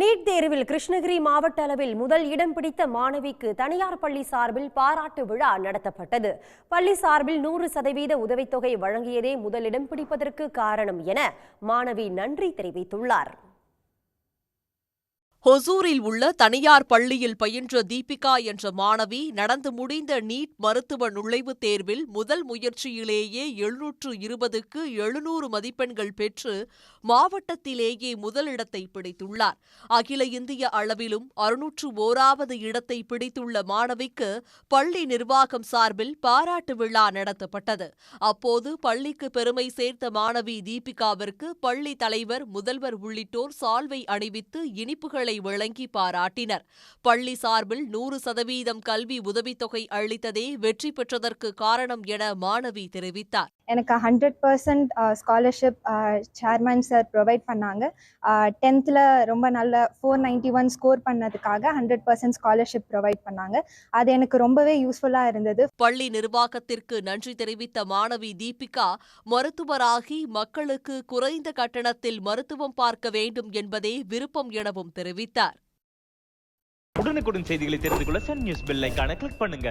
NEET தேர்வில் கிருஷ்ணகிரி மாவட்ட அளவில் முதல் இடம் பிடித்த மாணவிக்கு தனியார் பள்ளி சார்பில் பாராட்டு விழா நடத்தப்பட்டது. பள்ளி சார்பில் நூறு சதவீத உதவித்தொகை வழங்கியதே முதலிடம் பிடிப்பதற்கு காரணம் என மாணவி நன்றி தெரிவித்துள்ளார். ஹொசூரில் உள்ள தனியார் பள்ளியில் பயின்ற தீபிகா என்ற மாணவி நடந்து முடிந்த நீட் மருத்துவ நுழைவுத் தேர்வில் முதல் முயற்சியிலேயே எழுநூற்று இருபதுக்கு எழுநூறு மதிப்பெண்கள் பெற்று மாவட்டத்திலேயே முதலிடத்தை பிடித்துள்ளார். அகில இந்திய அளவிலும் அறுநூற்று ஓராவது இடத்தை பிடித்துள்ள மாணவிக்கு பள்ளி நிர்வாகம் சார்பில் பாராட்டு விழா நடத்தப்பட்டது. அப்போது பள்ளிக்கு பெருமை சேர்த்த மாணவி தீபிகாவிற்கு பள்ளி தலைவர் முதல்வர் உள்ளிட்டோர் சால்வை அணிவித்து இனிப்புகளை வழங்கி பாராட்டினர். பள்ளி சார்பில் நூறு சதவீதம் கல்வி உதவித்தொகை அளித்ததே வெற்றி பெற்றதற்கு காரணம் என மாணவி தெரிவித்தார். எனக்கு hundred percent scholarship chairman sir provide பண்ணாங்க. டென்த்தில் ரொம்ப நல்ல ஃபோர் நைன்டி ஒன் ஸ்கோர் பண்ணதுக்காக ஹண்ட்ரட் பர்சன்ட் ஸ்காலர்ஷிப் ப்ரொவைட் பண்ணாங்க. அது எனக்கு ரொம்பவே யூஸ்ஃபுல்லாக இருந்தது. பள்ளி நிர்வாகத்திற்கு நன்றி தெரிவித்த மாணவி தீபிகா மருத்துவராகி மக்களுக்கு குறைந்த கட்டணத்தில் மருத்துவம் பார்க்க வேண்டும் என்பதே விருப்பம் எனவும் தெரிவித்தார். உடனுக்குடன் செய்திகளை தெரிந்து கொள்ள சன் நியூஸ் பெல் கிளிக் பண்ணுங்க.